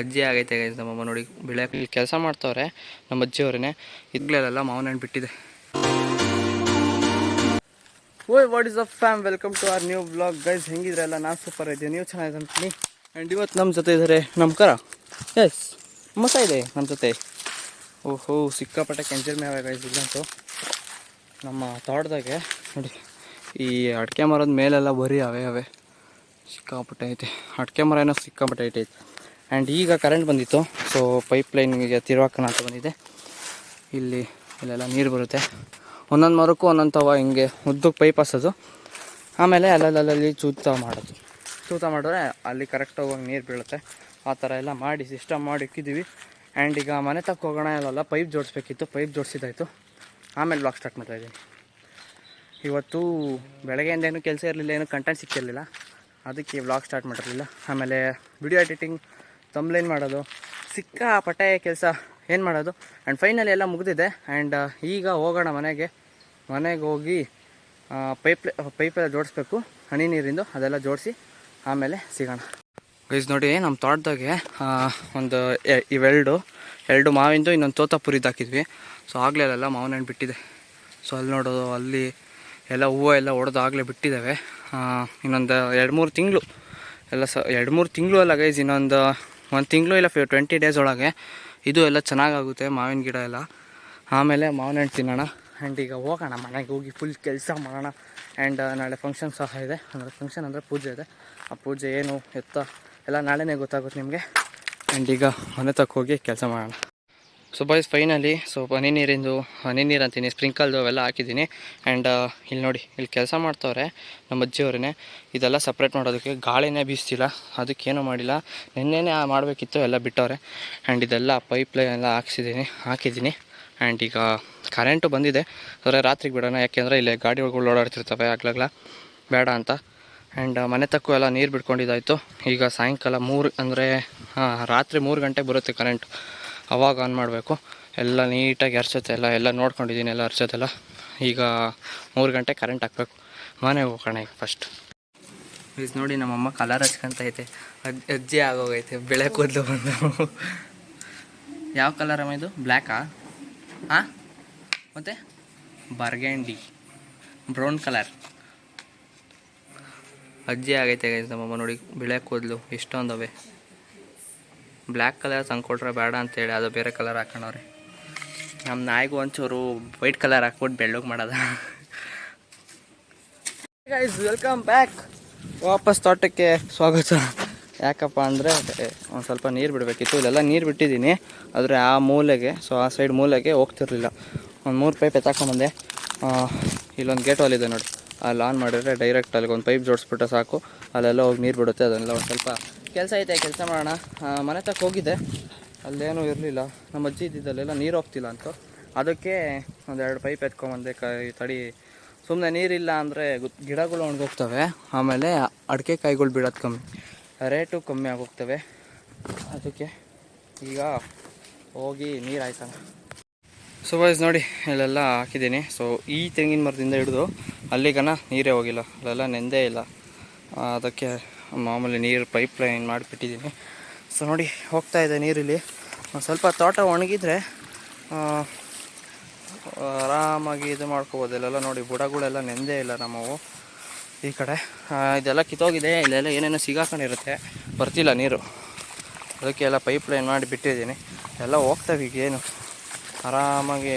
ಅಜ್ಜಿ ಆಗೈತೆ ಗೈಸ್ ನಮ್ಮಮ್ಮ ನೋಡಿ ಬೆಳೆ ಕೆಲಸ ಮಾಡ್ತವ್ರೆ ನಮ್ಮ ಅಜ್ಜಿಯವ್ರೇ ಇದ್ಗಳೆಲ್ಲ ಮಾವನ ಹಣ್ಣು ಬಿಟ್ಟಿದೆ. ಓಯ್ what is up fam welcome to our new vlog guys ಹೆಂಗಿದ್ರಲ್ಲ ನಾನು ಸೂಪರ್ ಇದ್ದೀನಿ. ನೀವು ಚೆನ್ನಾಗಿದೆ ಅಂತೀನಿ ಆ್ಯಂಡ್ ಇವತ್ತು ನಮ್ಮ ಜೊತೆ ಇದ್ದಾರೆ ನಮಸ್ಕಾರ ಕರ ಎಸ್ ಮಸ ಇದೆ ನಮ್ಮ ಜೊತೆ. ಓಹೋ ಸಿಕ್ಕಾಪಟ್ಟೆ ಕೆಂಜಲ್ ಮೇವ ಗೈಸ್ ಇಲ್ಲಂತೂ. ನಮ್ಮ ತೋಟದಾಗೆ ನೋಡಿ ಈ ಅಡಿಕೆ ಮರದ ಮೇಲೆಲ್ಲ ಬರೀ ಅವೇ ಅವೇ. ಸಿಕ್ಕಾಪಟ್ಟೆ ಐತೆ. ಅಡಿಕೆ ಮರ ಏನೋ ಸಿಕ್ಕಾಪಟ್ಟೆ ಐತೆ. ಆ್ಯಂಡ್ ಈಗ ಕರೆಂಟ್ ಬಂದಿತ್ತು. ಸೊ ಪೈಪ್ ಲೈನ್ಗೆ ತಿರುವಾಕನ ಅಂತ ಬಂದಿದೆ. ಇಲ್ಲಿ, ಇಲ್ಲೆಲ್ಲ ನೀರು ಬರುತ್ತೆ. ಒಂದೊಂದು ಮರಕ್ಕೂ ಒಂದೊಂದು ತವ ಹಿಂಗೆ ಉದ್ದಕ್ಕೆ ಪೈಪ್ ಹಾಸೋದು ಆಮೇಲೆ ಅಲ್ಲಲ್ಲಲ್ಲಿ ಚೂತ ಮಾಡೋದು. ಚೂತ ಮಾಡಿದ್ರೆ ಅಲ್ಲಿ ಕರೆಕ್ಟಾಗಿ ಹೋಗಿ ನೀರು ಬೀಳುತ್ತೆ. ಆ ಥರ ಎಲ್ಲ ಮಾಡಿ ಸಿಸ್ಟಮ್ ಮಾಡಿ ಇಕ್ಕಿದ್ದೀವಿ. ಆ್ಯಂಡ್ ಈಗ ಮನೆ ತಕ್ಕ ಹೋಗೋಣ ಇಲ್ಲಲ್ಲ ಪೈಪ್ ಜೋಡಿಸ್ಬೇಕಿತ್ತು. ಪೈಪ್ ಜೋಡಿಸಿದಾಯಿತು ಆಮೇಲೆ ಬ್ಲಾಗ್ ಸ್ಟಾರ್ಟ್ ಮಾಡ್ತಾಯಿದ್ದೀನಿ ಇವತ್ತು ಬೆಳಗ್ಗೆಯಿಂದ ಏನು ಕೆಲಸ ಇರಲಿಲ್ಲ, ಏನು ಕಂಟೆಂಟ್ ಸಿಕ್ಕಿರಲಿಲ್ಲ. ಅದಕ್ಕೆ ವ್ಲಾಗ್ ಸ್ಟಾರ್ಟ್ ಮಾಡಿರಲಿಲ್ಲ. ಆಮೇಲೆ ವಿಡಿಯೋ ಎಡಿಟಿಂಗ್ ತಂಬ್ಲೈನ್ ಮಾಡೋದು ಸಿಕ್ಕಾಪಟ್ಟೆ ಕೆಲಸ ಏನು ಮಾಡೋದು. ಆ್ಯಂಡ್ ಫೈನಲಿ ಎಲ್ಲ ಮುಗಿದಿದೆ. ಆ್ಯಂಡ್ ಈಗ ಹೋಗೋಣ ಮನೆಗೆ. ಮನೆಗೆ ಹೋಗಿ ಪೈಪ್ ಪೈಪೆಲ್ಲ ಜೋಡಿಸ್ಬೇಕು. ಹನಿ ನೀರಿಂದು ಅದೆಲ್ಲ ಜೋಡಿಸಿ ಆಮೇಲೆ ಸಿಗೋಣ. ಗೈಸ್ ನೋಡಿ ನಮ್ಮ ತೋಟದಾಗೆ ಒಂದು ಇವೆರಡು ಎರಡು ಮಾವಿಂದು ಇನ್ನೊಂದು ತೋತಾಪುರಿದು ಹಾಕಿದ್ವಿ ಸೊ ಆಗಲೇ ಅಲ್ಲೆಲ್ಲ ಮಾವಿನ ಹಣ್ಣು ಬಿಟ್ಟಿದೆ. ಸೊ ಅಲ್ಲಿ ನೋಡೋದು ಅಲ್ಲಿ ಎಲ್ಲ ಹೂವು ಎಲ್ಲ ಒಡೆದು ಆಗಲೇ ಬಿಟ್ಟಿದ್ದಾವೆ ಇನ್ನೊಂದು ಎರಡು ಮೂರು ತಿಂಗಳು. ಎಲ್ಲ ಸ ಎರಡು ಮೂರು ತಿಂಗಳು ಅಲ್ಲ ಗೈಸ್ ಇನ್ನೊಂದು ಒಂದು ತಿಂಗಳು ಇಲ್ಲ ಫಿ ಟ್ವೆಂಟಿ ಡೇಸ್ ಒಳಗೆ ಇದು ಎಲ್ಲ ಚೆನ್ನಾಗಾಗುತ್ತೆ, ಮಾವಿನ ಗಿಡ ಎಲ್ಲ. ಆಮೇಲೆ ಮಾವಿನ ಹಣ್ಣು ತಿನ್ನೋಣ. ಆ್ಯಂಡ್ ಈಗ ಹೋಗೋಣ, ಮನೆಗೆ ಹೋಗಿ ಫುಲ್ ಕೆಲಸ ಮಾಡೋಣ. ಆ್ಯಂಡ್ ನಾಳೆ ಫಂಕ್ಷನ್ ಸಹ ಇದೆ. ಅಂದರೆ ಫಂಕ್ಷನ್ ಅಂದರೆ ಪೂಜೆ ಇದೆ. ಆ ಪೂಜೆ ಏನು, ಎತ್ತ ಎಲ್ಲ ನಾಳೆನೇ ಗೊತ್ತಾಗುತ್ತೆ ನಿಮಗೆ. ಆ್ಯಂಡ್ ಈಗ ಮನೆ ತಕ್ಕೋಗಿ ಕೆಲಸ ಮಾಡೋಣ. ಸೊ ಬಾಯ್ಸ್ ಫೈನಲಿ ಸೊ ಹನಿ ನೀರಿಂದು, ಹನಿ ನೀರು ಅಂತೀನಿ ಸ್ಪ್ರಿಂಕಲ್ದು ಅವೆಲ್ಲ ಹಾಕಿದ್ದೀನಿ. ಆ್ಯಂಡ್ ಇಲ್ಲಿ ನೋಡಿ, ಇಲ್ಲಿ ಕೆಲಸ ಮಾಡ್ತವ್ರೆ, ನಮ್ಮ ಅಜ್ಜಿಯವ್ರೇ ಇದೆಲ್ಲ ಸಪ್ರೇಟ್ ಮಾಡೋದಕ್ಕೆ ಗಾಳಿನೇ ಬೀಸ್ತಿಲ್ಲ, ಅದಕ್ಕೇನು ಮಾಡಿಲ್ಲ. ನಿನ್ನೆನೇ ಮಾಡಬೇಕಿತ್ತು, ಎಲ್ಲ ಬಿಟ್ಟವ್ರೆ. ಆ್ಯಂಡ್ ಇದೆಲ್ಲ ಪೈಪ್ ಲೈನ್ ಎಲ್ಲ ಹಾಕ್ಸಿದ್ದೀನಿ, ಹಾಕಿದ್ದೀನಿ. ಆ್ಯಂಡ್ ಈಗ ಕರೆಂಟು ಬಂದಿದೆ. ಆದರೆ ರಾತ್ರಿಗೆ ಬಿಡೋಣ, ಯಾಕೆಂದರೆ ಇಲ್ಲಿ ಗಾಡಿಗಳು ಓಡಾಡ್ತಿರ್ತವೆ, ಆಗ್ಲಾಗ್ಲ. ಬೇಡ ಅಂತ. ಆ್ಯಂಡ್ ಮನೆ ತಕ್ಕೂ ಎಲ್ಲ ನೀರು ಬಿಟ್ಕೊಂಡಿದ್ದಾಯಿತು. ಈಗ ಸಾಯಂಕಾಲ ಮೂರು, ಅಂದರೆ ರಾತ್ರಿ ಮೂರು ಗಂಟೆಗೆ ಬರುತ್ತೆ ಕರೆಂಟ್ ಅವಾಗ ಆನ್ ಮಾಡಬೇಕು. ಎಲ್ಲ ನೀಟಾಗಿ ಅರ್ಸತ್ತೆ ಎಲ್ಲ ಎಲ್ಲ ನೋಡ್ಕೊಂಡಿದ್ದೀನಿ, ಎಲ್ಲ ಅರ್ಸತ್ತೆಲ್ಲ ಈಗ ಮೂರು ಗಂಟೆ ಕರೆಂಟ್ ಹಾಕ್ಬೇಕು. ಮನೆಗೆ ಹೋಗೋಣ ಈಗ ಫಸ್ಟ್ ಪ್ಲೀಸ್ ನೋಡಿ ನಮ್ಮಮ್ಮ ಕಲರ್ ಹಚ್ಕೊಂತ ಐತೆ. ಅಜ್ ಅಜ್ಜಿ ಆಗೋಗೈತೆ, ಬೆಳೆ ಕೂದಲು ಬಂದು. ಯಾವ ಕಲರ್ ಅಮ್ಮ ಇದು? ಬ್ಲ್ಯಾಕಾ ಹಾಂ ಮತ್ತು? ಬರ್ಗ್ಯಾಂಡಿ ಬ್ರೌನ್ ಕಲರ್ ಅಜ್ಜಿ ಆಗೈತೆ ನಮ್ಮಮ್ಮ ನೋಡಿ, ಬೆಳೆ ಕೂದಲು. ಎಷ್ಟೊಂದವೆ ಬ್ಲ್ಯಾಕ್ ಕಲರ್ ತಂದ್ಕೊಟ್ರೆ ಬೇಡ ಅಂತೇಳಿ, ಅದು ಬೇರೆ ಕಲರ್ ಹಾಕೊಂಡವ್ರಿ ನಮ್ಮ ನಾಯಿಗೂ ಒಂಚೂರು ವೈಟ್ ಕಲರ್ ಹಾಕ್ಬಿಟ್ಟು ಬೆಳ್ಳಗೆ ಮಾಡೋದ. ವೆಲ್ಕಮ್ ಬ್ಯಾಕ್ ವಾಪಸ್ ತೋಟಕ್ಕೆ ಸ್ವಾಗತ. ಯಾಕಪ್ಪ ಅಂದರೆ ಒಂದು ಸ್ವಲ್ಪ ನೀರು ಬಿಡಬೇಕಿತ್ತು. ಇಲ್ಲೆಲ್ಲ ನೀರು ಬಿಟ್ಟಿದ್ದೀನಿ. ಆದರೆ ಆ ಮೂಲೆಗೆ ಸೊ ಆ ಸೈಡ್ ಮೂಲೆಗೆ ಹೋಗ್ತಿರ್ಲಿಲ್ಲ. ಒಂದು ಮೂರು ಪೈಪ್ ಎತ್ತಾಕೊಂಡ್ಬಂದೆ ಇಲ್ಲೊಂದು ಗೇಟ್ ವಾಲ್ ಇದೆ ನೋಡಿ. ಅಲ್ಲಿ ಆನ್ ಮಾಡಿದರೆ ಡೈರೆಕ್ಟ್ ಅಲ್ಲಿಗೆ ಒಂದು ಪೈಪ್ ಜೋಡಿಸ್ಬಿಟ್ರೆ ಸಾಕು. ಅಲ್ಲೆಲ್ಲ ಹೋಗಿ ನೀರು ಬಿಡುತ್ತೆ. ಅದನ್ನೆಲ್ಲ ಒಂದು ಸ್ವಲ್ಪ ಕೆಲಸ ಐತೆ, ಕೆಲಸ ಮಾಡೋಣ. ಮನೆ ತಕ್ಕ ಹೋಗಿದ್ದೆ. ಅಲ್ಲೇನೂ ಇರಲಿಲ್ಲ. ನಮ್ಮ ಅಜ್ಜಿ ಇದ್ದಿದ್ದಲ್ಲೆಲ್ಲ ನೀರು ಹೋಗ್ತಿಲ್ಲ ಅಂತ. ಅದಕ್ಕೆ ಒಂದೆರಡು ಪೈಪ್ ಎತ್ಕೊಂಬಂದೆ ಕ ತಡಿ. ಸುಮ್ಮನೆ ನೀರಿಲ್ಲ ಅಂದರೆ ಗಿಡಗಳು ಒಣಗೋಗ್ತವೆ. ಆಮೇಲೆ ಅಡಿಕೆ ಕಾಯಿಗಳು ಬಿಡೋದು ಕಮ್ಮಿ. ರೇಟು ಕಮ್ಮಿ ಆಗೋಗ್ತವೆ. ಅದಕ್ಕೆ ಈಗ ಹೋಗಿ ನೀರು ಹಾಯ್ಸೋಣ. ಸೊ ವೈಸ್ ನೋಡಿ, ಇಲ್ಲೆಲ್ಲ ಹಾಕಿದ್ದೀನಿ. ಸೊ ಈ ತೆಂಗಿನ ಮರದಿಂದ ಹಿಡಿದು ಅಲ್ಲಿಗನ ನೀರೇ ಹೋಗಿಲ್ಲ. ಅಲ್ಲೆಲ್ಲ ನೆಂದೇ ಇಲ್ಲ. ಅದಕ್ಕೆ ಮಾಮೂಲಿ ನೀರು ಪೈಪ್ ಲೈನ್ ಮಾಡಿಬಿಟ್ಟಿದ್ದೀನಿ ಸೊ ನೋಡಿ, ಹೋಗ್ತಾ ಇದೆ ನೀರಿಲ್ಲಿ. ಒಂದು ಸ್ವಲ್ಪ ತೋಟ ಒಣಗಿದ್ರೆ ಆರಾಮಾಗಿ ಇದು ಮಾಡ್ಕೋಬೋದು. ಇಲ್ಲೆಲ್ಲ ನೋಡಿ, ಬುಡಗಳೆಲ್ಲ ನೆಂದೇ ಇಲ್ಲ ನಮ್ಮವು ಈ ಕಡೆ. ಇದೆಲ್ಲ ಕಿತ್ತೋಗಿದೆ. ಇಲ್ಲೆಲ್ಲ ಏನೇನೋ ಸಿಗಾಕೊಂಡಿರುತ್ತೆ. ಬರ್ತಿಲ್ಲ ನೀರು. ಅದಕ್ಕೆ ಎಲ್ಲ ಪೈಪ್ ಲೈನ್ ಮಾಡಿ ಬಿಟ್ಟಿದ್ದೀನಿ. ಎಲ್ಲ ಹೋಗ್ತವೆ ಈಗ ಏನು. ಆರಾಮಾಗಿ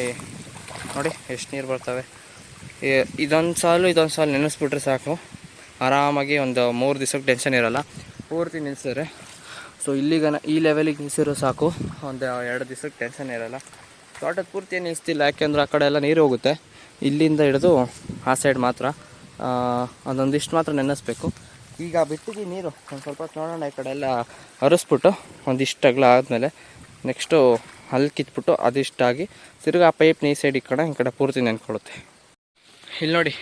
ನೋಡಿ, ಎಷ್ಟು ನೀರು ಬರ್ತವೆ. ಇದೊಂದು ಸಾಲು ಇದೊಂದು ಸಾಲು ನೆನೆಸ್ಬಿಟ್ರೆ ಸಾಕು. ಆರಾಮಾಗಿ ಒಂದು ಮೂರು ದಿವ್ಸಕ್ಕೆ ಟೆನ್ಷನ್ ಇರೋಲ್ಲ. ಪೂರ್ತಿ ನಿಲ್ಲಿಸಿದ್ರೆ ಸೊ ಇಲ್ಲಿಗ ಈ ಲೆವೆಲಿಗೆ ನಿಲ್ಸಿರೋ ಸಾಕು. ಒಂದು ಎರಡು ದಿವ್ಸಕ್ಕೆ ಟೆನ್ಷನ್ ಇರೋಲ್ಲ. ತೋಟದ ಪೂರ್ತಿ ನಿಲ್ಲಿಸ್ತಿಲ್ಲ ಯಾಕೆಂದ್ರೆ ಆ ಕಡೆ ಎಲ್ಲ ನೀರು ಹೋಗುತ್ತೆ. ಇಲ್ಲಿಂದ ಹಿಡಿದು ಆ ಸೈಡ್ ಮಾತ್ರ. ಅದೊಂದಿಷ್ಟು ಮಾತ್ರ ನೆನೆಸ್ಬೇಕು. ಈಗ ಬಿಟ್ಟಿಗೆ ನೀರು ಒಂದು ಸ್ವಲ್ಪ ನೋಡೋಣ. ಈ ಕಡೆ ಎಲ್ಲ ಹರಿಸ್ಬಿಟ್ಟು ಒಂದಿಷ್ಟು ಅಗಲ ಆದಮೇಲೆ ನೆಕ್ಸ್ಟು ಅಲ್ಲಿ ಕಿತ್ಬಿಟ್ಟು ಅದಿಷ್ಟಾಗಿ ತಿರ್ಗಿ ಆ ಪೈಪ್ನ ಈ ಸೈಡ್ ಈ ಕಡೆ ಈ ಕಡೆ ಪೂರ್ತಿ ನೆನ್ಕೊಳ್ಳುತ್ತೆ ಇಲ್ಲಿ ನೋಡಿ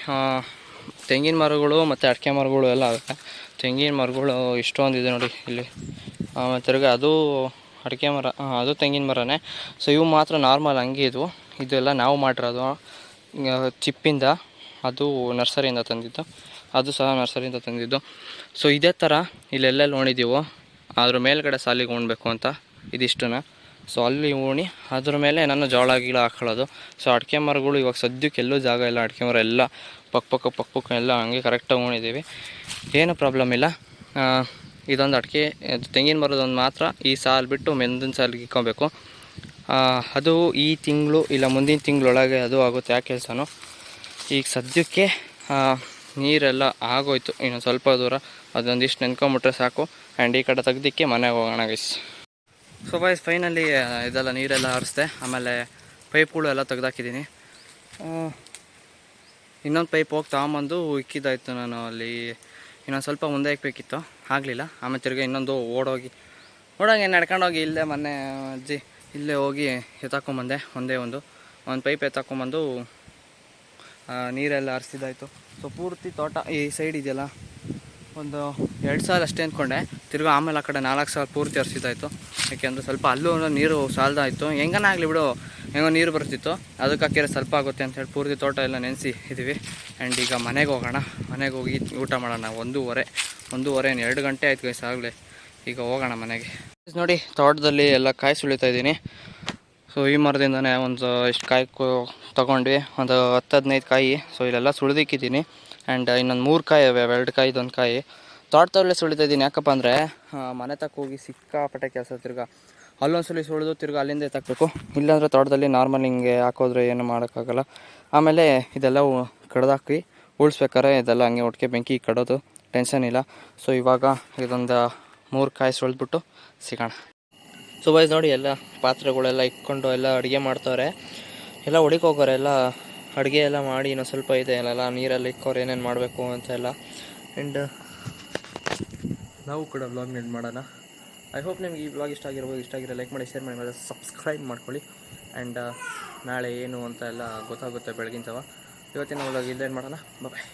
ತೆಂಗಿನ ಮರಗಳು ಮತ್ತು ಅಡಿಕೆ ಮರಗಳು ಎಲ್ಲ ಆಗುತ್ತೆ. ತೆಂಗಿನ ಮರಗಳು ಇಷ್ಟೊಂದಿದೆ ನೋಡಿ ಇಲ್ಲಿ. ತಿರ್ಗಿ ಅದು ಅಡಿಕೆ ಮರ ಅದು ತೆಂಗಿನ ಮರನೇ. ಸೊ ಇವು ಮಾತ್ರ ನಾರ್ಮಲ್ ಹಂಗೆ ಇದು ಇದೆಲ್ಲ ನಾವು ಮಾಡಿರೋದು ಚಿಪ್ಪಿಂದ ಅದು ನರ್ಸರಿಯಿಂದ ತಂದಿದ್ದು, ಅದು ಸಹ ನರ್ಸರಿಯಿಂದ ತಂದಿದ್ದು. ಸೊ ಇದೇ ಥರ ಇಲ್ಲೆಲ್ಲೆಲ್ಲಿ ನೋಡಿದ್ದೀವೋ ಅದ್ರ ಮೇಲ್ಗಡೆ ಸಾಲಿಗೆ ಉಣ್ಬೇಕು ಅಂತ ಇದಿಷ್ಟನ್ನ ಸೊ ಅಲ್ಲಿ ಓಣಿ ಅದ್ರ ಮೇಲೆ ನಾನು ಜೋಳ ಗೀಳ ಹಾಕೊಳ್ಳೋದು. ಸೊ ಅಡಿಕೆ ಮರಗಳು ಇವಾಗ ಸದ್ಯಕ್ಕೆ ಎಲ್ಲೂ ಜಾಗ ಇಲ್ಲ. ಅಡಿಕೆ ಮರ ಎಲ್ಲ ಪಕ್ಕ ಪಕ್ಕ ಪಕ್ಕ ಪಕ್ಕ ಎಲ್ಲ ಹಂಗೆ ಕರೆಕ್ಟಾಗಿ ಓಣಿದ್ದೀವಿ ಏನು ಪ್ರಾಬ್ಲಮ್ ಇಲ್ಲ. ಇದೊಂದು ಅಡಿಕೆ ತೆಂಗಿನ ಮರದೊಂದು ಮಾತ್ರ ಈ ಸಾಲು ಬಿಟ್ಟು ಮೆಂದಿನ ಸಾಲಿಗೆ ಇಕ್ಕೊಬೇಕು. ಅದು ಈ ತಿಂಗಳು ಇಲ್ಲ ಮುಂದಿನ ತಿಂಗಳೊಳಗೆ ಅದು ಆಗುತ್ತೆ ಆ ಕೆಲಸನೂ. ಈಗ ಸದ್ಯಕ್ಕೆ ನೀರೆಲ್ಲ ಆಗೋಯ್ತು. ಇನ್ನೊಂದು ಸ್ವಲ್ಪ ದೂರ ಅದೊಂದಿಷ್ಟು ನೆನ್ಕೊಂಬಿಟ್ರೆ ಸಾಕು. ಆ್ಯಂಡ್ ಈ ಕಡೆ ತೆಗ್ದಿಕ್ಕೆ ಮನೆಗೆ ಹೋಗೋಣ ಗೈಸ್ ಸೊ ಬಾಯ್ಸ್ ಫೈನಲಿ ಇದೆಲ್ಲ ನೀರೆಲ್ಲ ಹರಿಸ್ದೆ ಆಮೇಲೆ ಪೈಪ್ಗಳು ಎಲ್ಲ ತೆಗ್ದಾಕಿದ್ದೀನಿ. ಇನ್ನೊಂದು ಪೈಪ್ ಹೋಗಿ ತಗೊಂಬಂದು ಇಕ್ಕಿದ್ದಾಯಿತು ನಾನು ಅಲ್ಲಿ. ಇನ್ನೊಂದು ಸ್ವಲ್ಪ ಮುಂದೆ ಇಕ್ಬೇಕಿತ್ತು ಆಗಲಿಲ್ಲ. ಆಮೇಲೆ ತಿರ್ಗಿ ಇನ್ನೊಂದು ಓಡೋಗಿ ಓಡೋಗಿ ನಡ್ಕೊಂಡೋಗಿ ಇಲ್ಲೇ ಮೊನ್ನೆ ಅಜ್ಜಿ ಇಲ್ಲೇ ಹೋಗಿ ಎತ್ತಾಕೊಂಬಂದೆ. ಒಂದೇ ಒಂದು. ಒಂದು ಪೈಪ್ ಎತ್ತಾಕೊಂಬಂದು ನೀರೆಲ್ಲ ಹರಿಸಿದ್ದಾಯಿತು ಸೊ ಪೂರ್ತಿ ತೋಟ ಈ ಸೈಡ್ ಇದೆಯಲ್ಲ? ಒಂದು ಎರಡು ಸಾವಿರ ಅಷ್ಟೇ ಅಂದ್ಕೊಂಡೆ. ತಿರ್ಗಿ ಆಮೇಲೆ ಆ ಕಡೆ ನಾಲ್ಕು ಸಾವಿರ ಪೂರ್ತಿ ಹರಿಸಿದಾಯ್ತು ಯಾಕೆಂದರೆ ಸ್ವಲ್ಪ ಅಲ್ಲೂ ನೀರು ಸಾಲದಾಯಿತು. ಹೆಂಗನ ಆಗಲಿ ಬಿಡು, ಹೆಂಗೋ ನೀರು ಬರ್ತಿತ್ತು. ಅದಕ್ಕೆ ಹಾಕಿದ್ರೆ ಸ್ವಲ್ಪ ಆಗುತ್ತೆ ಅಂತ ಹೇಳಿ ಪೂರ್ತಿ ತೋಟ ಎಲ್ಲ ನೆನೆಸಿ ಇದ್ದೀವಿ. ಆ್ಯಂಡ್ ಈಗ ಮನೆಗೆ ಹೋಗೋಣ. ಮನೆಗೆ ಹೋಗಿ ಊಟ ಮಾಡೋಣ. ಒಂದೂವರೆ ಒಂದೂವರೆ ಏನು ಎರಡು ಗಂಟೆ ಆಯ್ತು ಗೈಸ್ ಆಗಲೇ. ಈಗ ಹೋಗೋಣ ಮನೆಗೆ. ನೋಡಿ, ತೋಟದಲ್ಲಿ ಎಲ್ಲ ಕಾಯಿ ಸುಳಿತಾ ಇದ್ದೀನಿ. ಸೊ ಈ ಮರದಿಂದನೇ ಒಂದು ಇಷ್ಟು ಕಾಯಿ ತಗೊಂಡ್ವಿ. ಒಂದು ಹತ್ತು ಹದಿನೈದು ಕಾಯಿ. ಸೊ ಇಲ್ಲೆಲ್ಲ ಸುಳಿದಿಕ್ಕಿದ್ದೀನಿ ಆ್ಯಂಡ್ ಇನ್ನೊಂದು ಮೂರು ಕಾಯಿ ಅವೆ ಎರಡು ಕಾಯಿ ಇದೊಂದು ಕಾಯಿ. ತೋಟದಲ್ಲೇ ಸುಳಿತಾ ಇದ್ದೀನಿ. ಯಾಕಪ್ಪ ಅಂದರೆ ಮನೆ ತಕ್ಕ ಹೋಗಿ ಸಿಕ್ಕಾಪಟ್ಟೆ ಕೆಲಸ ತಿರ್ಗಾ. ಅಲ್ಲೊಂದ್ಸಲಿ ಸುಳಿ ಸುಳಿದು ತಿರ್ಗಿ ಅಲ್ಲಿಂದ ಎತ್ತಾಕಬೇಕು ಇಲ್ಲಾಂದರೆ ತೋಟದಲ್ಲಿ ನಾರ್ಮಲ್ ಹಿಂಗೆ ಹಾಕೋದ್ರೆ ಏನು ಮಾಡೋಕ್ಕಾಗಲ್ಲ. ಆಮೇಲೆ ಇದೆಲ್ಲ ಕಡ್ದಾಕಿ ಉಳಿಸ್ಬೇಕಾರೆ ಇದೆಲ್ಲ ಹಂಗೆ ಒಟ್ಟಿಗೆ ಬೆಂಕಿ ಕಡೋದು. ಟೆನ್ಷನ್ ಇಲ್ಲ. ಸೊ ಇವಾಗ ಇದೊಂದು ಮೂರು ಕಾಯಿ ಸುಳಿದ್ಬಿಟ್ಟು ಸಿಗೋಣ. ಸೊ ನೋಡಿ ಎಲ್ಲ ಪಾತ್ರೆಗಳೆಲ್ಲ ಇಟ್ಕೊಂಡು ಎಲ್ಲ ಅಡುಗೆ ಮಾಡ್ತವ್ರೆ. ಎಲ್ಲ ಹೊಡಿಕೋಗೋರೆ ಎಲ್ಲ ಅಡುಗೆ ಎಲ್ಲ ಮಾಡಿ ಇನ್ನೊಂದು ಸ್ವಲ್ಪ ಇದೆ ಅಲ್ಲ ನೀರಲ್ಲಿ ಇಕ್ಕೋರು ಏನೇನು ಮಾಡಬೇಕು ಅಂತ ಎಲ್ಲ. ಆ್ಯಂಡ್ ನಾವು ಕೂಡ ವ್ಲಾಗ್ ನೆಡ್ ಮಾಡೋಣ. ಐ ಹೋಪ್ ನಿಮ್ಗೆ ಈ ಬ್ಲಾಗ್ ಇಷ್ಟ ಆಗಿರ್ಬೋದು, ಇಷ್ಟ ಆಗಿರೋ ಲೈಕ್ ಮಾಡಿ ಶೇರ್ ಮಾಡಿ, ಮತ್ತು ಸಬ್ಸ್ಕ್ರೈಬ್ ಮಾಡ್ಕೊಳ್ಳಿ. ಆ್ಯಂಡ್ ನಾಳೆ ಏನು ಅಂತ ಎಲ್ಲ ಗೊತ್ತಾಗುತ್ತೆ ಬೆಳಗಿನ ಜಾವ. ಇವತ್ತಿನ ಬ್ಲಾಗ್ ಇಲ್ಲೇನು ಮಾಡೋಣ. ಬಾಯ್